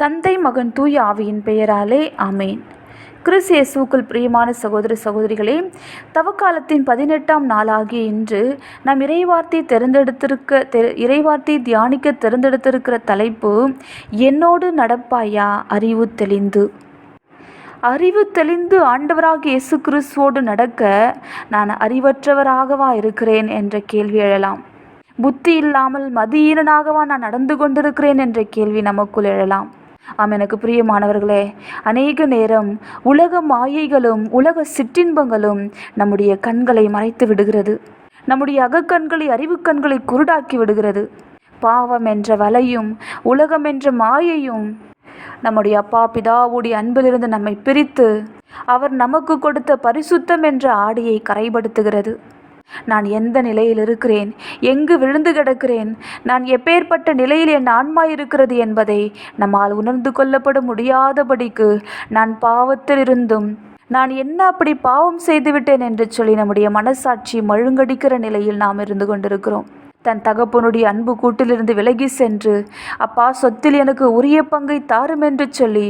தந்தை மகன் தூய ஆவியின் பெயராலே ஆமேன். கிறிஸ் இயேசுவுக்குள் பிரியமான சகோதர சகோதரிகளே தவக்காலத்தின் பதினெட்டாம் நாளாகிய இன்று நாம் இறைவார்த்தை தேர்ந்தெடுத்திருக்க தெ இறைவார்த்தை தியானிக்க தேர்ந்தெடுத்திருக்கிற தலைப்பு என்னோடு நடப்பாயா? அறிவு தெளிந்து. அறிவு தெளிந்து ஆண்டவராக இயேசு கிறிஸ்துவோடு நடக்க நான் அறிவற்றவராகவா இருக்கிறேன் என்ற கேள்வி எழலாம். புத்தி இல்லாமல் மதியீனனாகவா நான் நடந்து கொண்டிருக்கிறேன் என்ற கேள்வி நமக்குள் எழலாம். ஆம் எனக்கு பிரியமானவர்களே அநேக நேரம் உலக மாயைகளும் உலக சிற்றின்பங்களும் நம்முடைய கண்களை மறைத்து விடுகிறது. நம்முடைய அகக்கண்களை அறிவு கண்களை குருடாக்கி விடுகிறது. பாவம் என்ற வலையும் உலகம் என்ற மாயையும் நம்முடைய அப்பா பிதாவுடைய அன்பிலிருந்து நம்மை பிரித்து அவர் நமக்கு கொடுத்த பரிசுத்தம் என்ற ஆடியை கரைபடுத்துகிறது நான் எந்த நிலையில் இருக்கிறேன்? எங்கு விழுந்து கிடக்கிறேன்? நான் எப்பேற்பட்ட நிலையில் என் ஆன்மா இருக்கிறது என்பதை நம்மால் உணர்ந்து கொள்ளப்பட முடியாதபடிக்கு நான் பாவத்தில் இருந்தும் நான் என்ன அப்படி பாவம் செய்துவிட்டேன் என்று சொல்லி நம்முடைய மனசாட்சி மழுங்கடிக்கிற நிலையில் நாம் இருந்து கொண்டிருக்கிறோம். தன் தகப்பனுடைய அன்பு கூட்டிலிருந்து விலகி சென்று அப்பா சொத்தில் எனக்கு உரிய பங்கை தாரும் என்று சொல்லி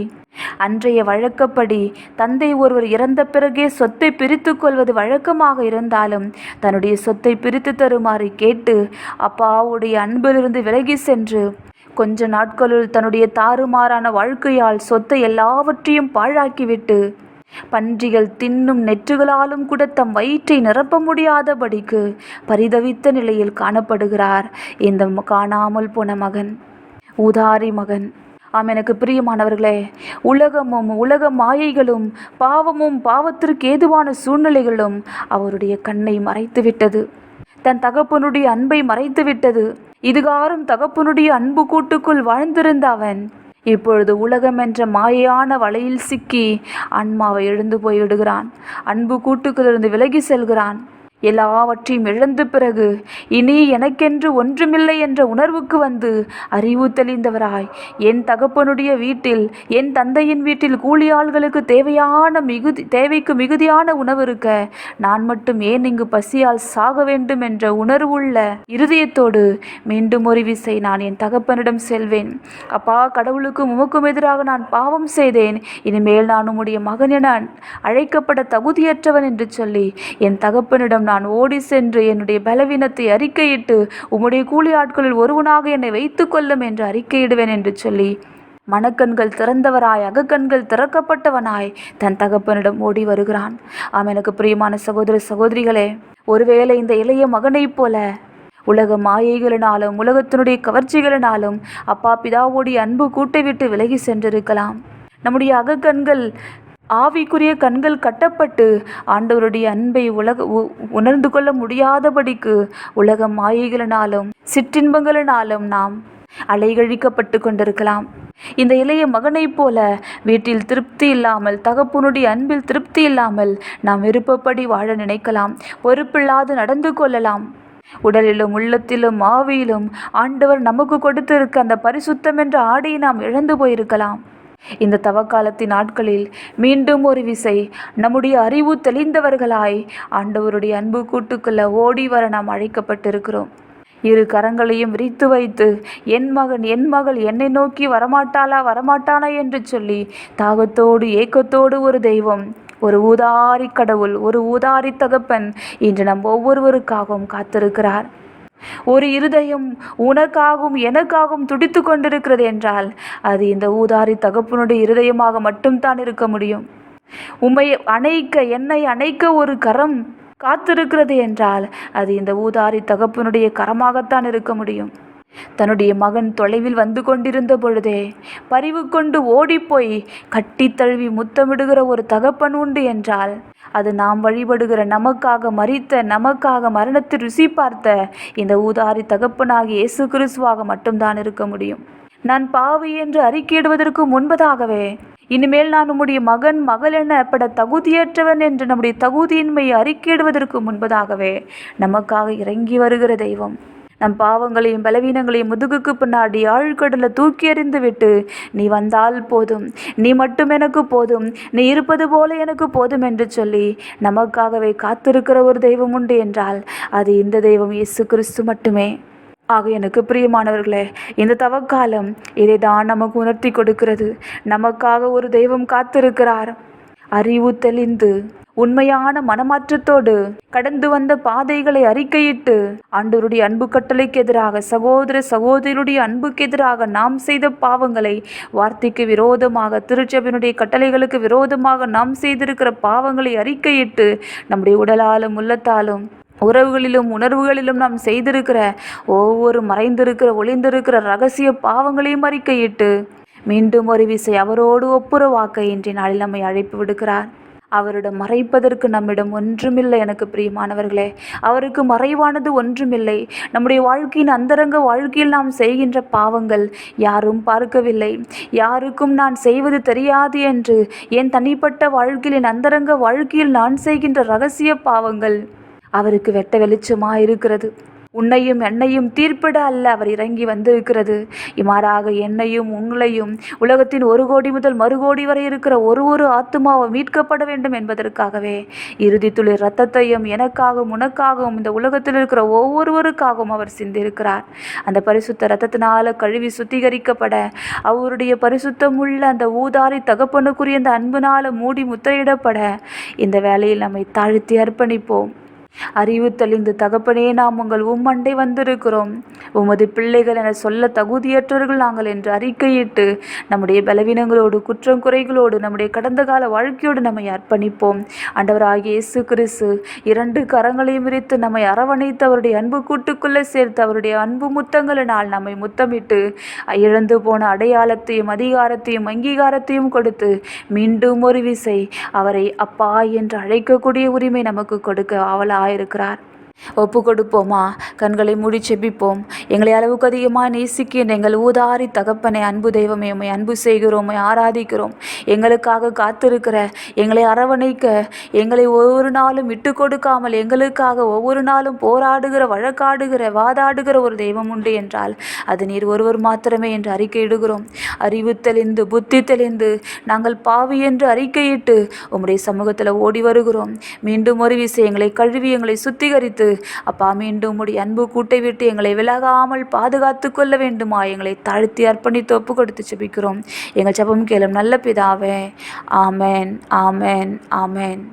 அன்றைய வழக்கப்படி தந்தை ஒருவர் இறந்த பிறகே சொத்தை பிரித்து கொள்வது வழக்கமாக இருந்தாலும் தன்னுடைய சொத்தை பிரித்து தருமாறு கேட்டு அப்பாவுடைய அன்பிலிருந்து விலகி சென்று கொஞ்ச நாட்களுள் தன்னுடைய தாறுமாறான வாழ்க்கையால் சொத்தை எல்லாவற்றையும் பாழாக்கிவிட்டு பன்றிகள் தின்னும் நெற்றுகளாலும் கூட தம் வயிற்றை நிரப்ப முடியாதபடிக்கு பரிதவித்த நிலையில் காணப்படுகிறார். இந்த காணாமல் போன மகன். ஊதாரி மகன். ஆம் எனக்கு பிரியமானவர்களே உலகமும் உலக மாயைகளும் பாவமும் பாவத்திற்கு ஏதுவான சூழ்நிலைகளும் அவருடைய கண்ணை மறைத்துவிட்டது. தன் தகப்பனுடைய அன்பை மறைத்துவிட்டது. இதுகாரும் தகப்பனுடைய அன்பு கூட்டுக்குள் வாழ்ந்திருந்த அவன் இப்பொழுது உலகம் என்ற மாயான வலையில் சிக்கி ஆன்மாவை எழுந்து போய்விடுகிறான் அன்பு கூட்டுக்குள்ளிருந்து விலகி செல்கிறான். எல்லாவற்றையும் இழந்த பிறகு இனி எனக்கென்று ஒன்றுமில்லை என்ற உணர்வுக்கு வந்து அறிவு தெளிந்தவராய். என் தகப்பனுடைய வீட்டில் என் தந்தையின் வீட்டில் கூலியாள்களுக்கு தேவையான மிகுதி தேவைக்கு மிகுதியான உணவு இருக்க நான் மட்டும் ஏன் இங்கு பசியால் சாக வேண்டும் என்ற உணர்வுள்ள இருதயத்தோடு மீண்டும் ஒரு விசை நான் என் தகப்பனிடம் செல்வேன். அப்பா கடவுளுக்கும் உமக்கும் எதிராக நான் பாவம் செய்தேன். இனிமேல் நான் உம்முடைய மகன் என அழைக்கப்பட தகுதியற்றவன் என்று சொல்லி என் தகப்பனிடம் நான் நான் ஓடி சென்று என்னுடைய பலவீனத்தை அறிக்கையிட்டு உம்முடைய கூலி ஆட்களில் ஒருவனாக என்னை வைத்து கொள்ளும் என்று அறிக்கையிடுவேன் என்று சொல்லி மனக்கண்கள் திறந்தவராய் அகக்கண்கள் திறக்கப்பட்டவனாய் தன் தகப்பனிடம் ஓடி வருகிறான். ஆம் எனக்கு பிரியமான சகோதர சகோதரிகளே ஒருவேளை இந்த இளைய மகனைப் போல உலக மாயைகளினாலும் உலகத்தினுடைய கவர்ச்சிகளினாலும் அப்பா பிதாவோடைய அன்பு கூட்டை விட்டு விலகி சென்றிருக்கலாம். நம்முடைய அகக்கண்கள் ஆவிக்குரிய கண்கள் கட்டப்பட்டு ஆண்டவருடைய அன்பை உலக உணர்ந்து கொள்ள முடியாதபடிக்கு உலக மாயைகளினாலும் சிற்றின்பங்களினாலும் நாம் அலைகழிக்கப்பட்டு கொண்டிருக்கலாம். இந்த இளைய மகனைப் போல வீட்டில் திருப்தி இல்லாமல் தகப்பனுடைய அன்பில் திருப்தி இல்லாமல் நாம் விருப்பப்படி வாழ நினைக்கலாம். பொறுப்பில்லாது நடந்து கொள்ளலாம். உடலிலும் உள்ளத்திலும் ஆவியிலும் ஆண்டவர் நமக்கு கொடுத்திருக்க அந்த பரிசுத்தம் என்ற ஆடையை நாம் இழந்து போயிருக்கலாம். இந்த தவக்காலத்தின் நாட்களில் மீண்டும் ஒரு விசை நம்முடைய அறிவு தெளிந்தவர்களாய் ஆண்டவருடைய அன்பு கூட்டுக்குள்ள ஓடி வர நாம் அழைக்கப்பட்டிருக்கிறோம். இரு கரங்களையும் விரித்து வைத்து என் மகன் என் மகள் என்னை நோக்கி வரமாட்டாளா வரமாட்டானா என்று சொல்லி தாகத்தோடு ஏக்கத்தோடு ஒரு தெய்வம் ஒரு ஊதாரி கடவுள் ஒரு ஊதாரி தகப்பன் இன்று நம் ஒவ்வொருவருக்காகவும் காத்திருக்கிறார். ஒரு இருதயம் உனக்காகவும் எனக்காகவும் துடித்து கொண்டிருக்கிறது என்றால் அது இந்த ஊதாரி தகப்பனுடைய இருதயமாக மட்டும்தான் இருக்க முடியும். உம்மை அணைக்க என்னை அணைக்க ஒரு கரம் காத்திருக்கிறது என்றால் அது இந்த ஊதாரி தகப்பனுடைய கரமாகத்தான் இருக்க முடியும். தன்னுடைய மகன் தொலைவில் வந்து கொண்டிருந்த பொழுதே பரிவு கொண்டு ஓடிப்போய் கட்டி தழுவி முத்தமிடுகிற ஒரு தகப்பன் உண்டு என்றால் அது நாம் வழிபடுகிற நமக்காக மறித்த நமக்காக மரணத்தை ருசி பார்த்த இந்த ஊதாரி தகப்பனாகி இயேசு கிறிஸ்துவாக மட்டும்தான் இருக்க முடியும். நான் பாவி என்று அறிக்கையிடுவதற்கு முன்பதாகவே இனிமேல் நான் உம்முடைய மகன் மகள் என பட தகுதியற்றவன் என்று நம்முடைய தகுதியின்மையை அறிக்கையிடுவதற்கு முன்பதாகவே நமக்காக இறங்கி வருகிற தெய்வம். நம் பாவங்களையும் பலவீனங்களையும் முதுகுக்கு பின்னாடி ஆழ்கடலை தூக்கி எறிந்து விட்டு நீ வந்தால் போதும். நீ மட்டும் எனக்கு போதும். நீ இருப்பது போல எனக்கு போதும் என்று சொல்லி நமக்காகவே காத்திருக்கிற ஒரு தெய்வம் உண்டு என்றால் அது இந்த தெய்வம் இயேசு கிறிஸ்து மட்டுமே. ஆக எனக்கு பிரியமானவர்களே இந்த தவக்காலம் இதை தான் நமக்கு உணர்த்தி கொடுக்கிறது. நமக்காக ஒரு தெய்வம் காத்திருக்கிறார். அறிவு தெளிந்து உண்மையான மனமாற்றத்தோடு கடந்து வந்த பாதைகளை அறிக்கையிட்டு ஆண்டவருடைய அன்பு கட்டளைக்கு எதிராக சகோதர சகோதரியுடைய அன்புக்கு எதிராக நாம் செய்த பாவங்களை வார்த்தைக்கு விரோதமாக திருச்சபையினுடைய கட்டளைகளுக்கு விரோதமாக நாம் செய்திருக்கிற பாவங்களை அறிக்கையிட்டு நம்முடைய உடலாலும் உள்ளத்தாலும் உறவுகளிலும் உணர்வுகளிலும் நாம் செய்திருக்கிற ஒவ்வொரு மறைந்திருக்கிற ஒளிந்திருக்கிற ரகசிய பாவங்களையும் அறிக்கையிட்டு மீண்டும் ஒரு விசை அவரோடு ஒப்புரவாக்க இன்றைய நாளில் நம்மை அழைப்பு விடுக்கிறார். அவரிடம் மறைப்பதற்கு நம்மிடம் ஒன்றுமில்லை எனக்கு பிரியமானவர்களே. அவருக்கு மறைவானது ஒன்றுமில்லை. நம்முடைய வாழ்க்கையின் அந்தரங்க வாழ்க்கையில் நாம் செய்கின்ற பாவங்கள் யாரும் பார்க்கவில்லை. யாருக்கும் நான் செய்வது தெரியாது என்று என் தனிப்பட்ட வாழ்க்கையில் என் அந்தரங்க வாழ்க்கையில் நான் செய்கின்ற ரகசிய பாவங்கள் அவருக்கு வெட்ட வெளிச்சமாக இருக்கிறது உன்னையும் என்னையும் தீர்ப்பிட அல்ல அவர் இறங்கி வந்திருக்கிறது. இமாறாக என்னையும் உங்களையும் உலகத்தின் ஒரு கோடி முதல் மறுகோடி வரை இருக்கிற ஒரு ஒரு ஆத்துமாவை மீட்கப்பட வேண்டும் என்பதற்காகவே இறுதி துளிர் ரத்தத்தையும் எனக்காகவும் உனக்காகவும் இந்த உலகத்தில் இருக்கிற ஒவ்வொருவருக்காகவும் அவர் சிந்திருக்கிறார். அந்த பரிசுத்த ரத்தத்தினால கழுவி சுத்திகரிக்கப்பட அவருடைய பரிசுத்தமுள்ள அந்த ஊதாரி தகப்பனுக்குரிய அந்த அன்புனால மூடி முத்திரையிடப்பட இந்த வேலையில் நம்மை தாழ்த்தி அர்ப்பணிப்போம். அறிவு தெளிந்து தகப்பனே நாம் உங்கள் உம்மண்டை வந்திருக்கிறோம். உமது பிள்ளைகள் என சொல்ல தகுதியற்றவர்கள் நாங்கள் என்று அறிக்கையிட்டு நம்முடைய பலவீனங்களோடு குற்றம் குறைகளோடு நம்முடைய கடந்த கால வாழ்க்கையோடு நம்மை அர்ப்பணிப்போம். ஆண்டவராகிய இயேசு கிறிஸ்து இரண்டு கரங்களையும் விரித்து நம்மை அரவணைத்து அவருடைய அன்பு கூட்டுக்குள்ளே சேர்த்து அவருடைய அன்பு முத்தங்களினால் நம்மை முத்தமிட்டு இழந்து போன அடையாளத்தையும் அதிகாரத்தையும் அங்கீகாரத்தையும் கொடுத்து மீண்டும் ஒரு விசை அவரை அப்பா என்று அழைக்கக்கூடிய உரிமை நமக்கு கொடுக்க அவளா இருக்கிறார் ஒப்பு கொடுப்போமா கண்களை மூடி செபிப்போம். எங்களை அளவுக்கு அதிகமாக நேசிக்கின்ற எங்கள் ஊதாரி தகப்பனை அன்பு தெய்வமே உமை அன்பு செய்கிறோம் ஆராதிக்கிறோம். எங்களுக்காக காத்திருக்கிற எங்களை அரவணைக்க எங்களை ஒவ்வொரு நாளும் விட்டு கொடுக்காமல் எங்களுக்காக ஒவ்வொரு நாளும் போராடுகிற வழக்காடுகிற வாதாடுகிற ஒரு தெய்வம் உண்டு என்றால் அது நீர் ஒருவர் மாத்திரமே என்று அறிக்கையிடுகிறோம் அறிவு தெளிந்து புத்தி தெளிந்து நாங்கள் பாவி என்று அறிக்கையிட்டு உம்முடைய சமூகத்தில் ஓடி வருகிறோம். மீண்டும் ஒரு விஷயங்களை கழுவி எங்களை சுத்திகரித்து அப்பா மீண்டும் உடைய அன்பு கூட்டை விட்டு எங்களை விலகாமல் பாதுகாத்து கொள்ள வேண்டுமா? எங்களை தாழ்த்தி அர்ப்பணித்து ஒப்பு கொடுத்து செபிக்கிறோம். எங்கள் ஜெபம் கேளும் நல்ல பிதாவே. ஆமேன் ஆமேன் ஆமென்.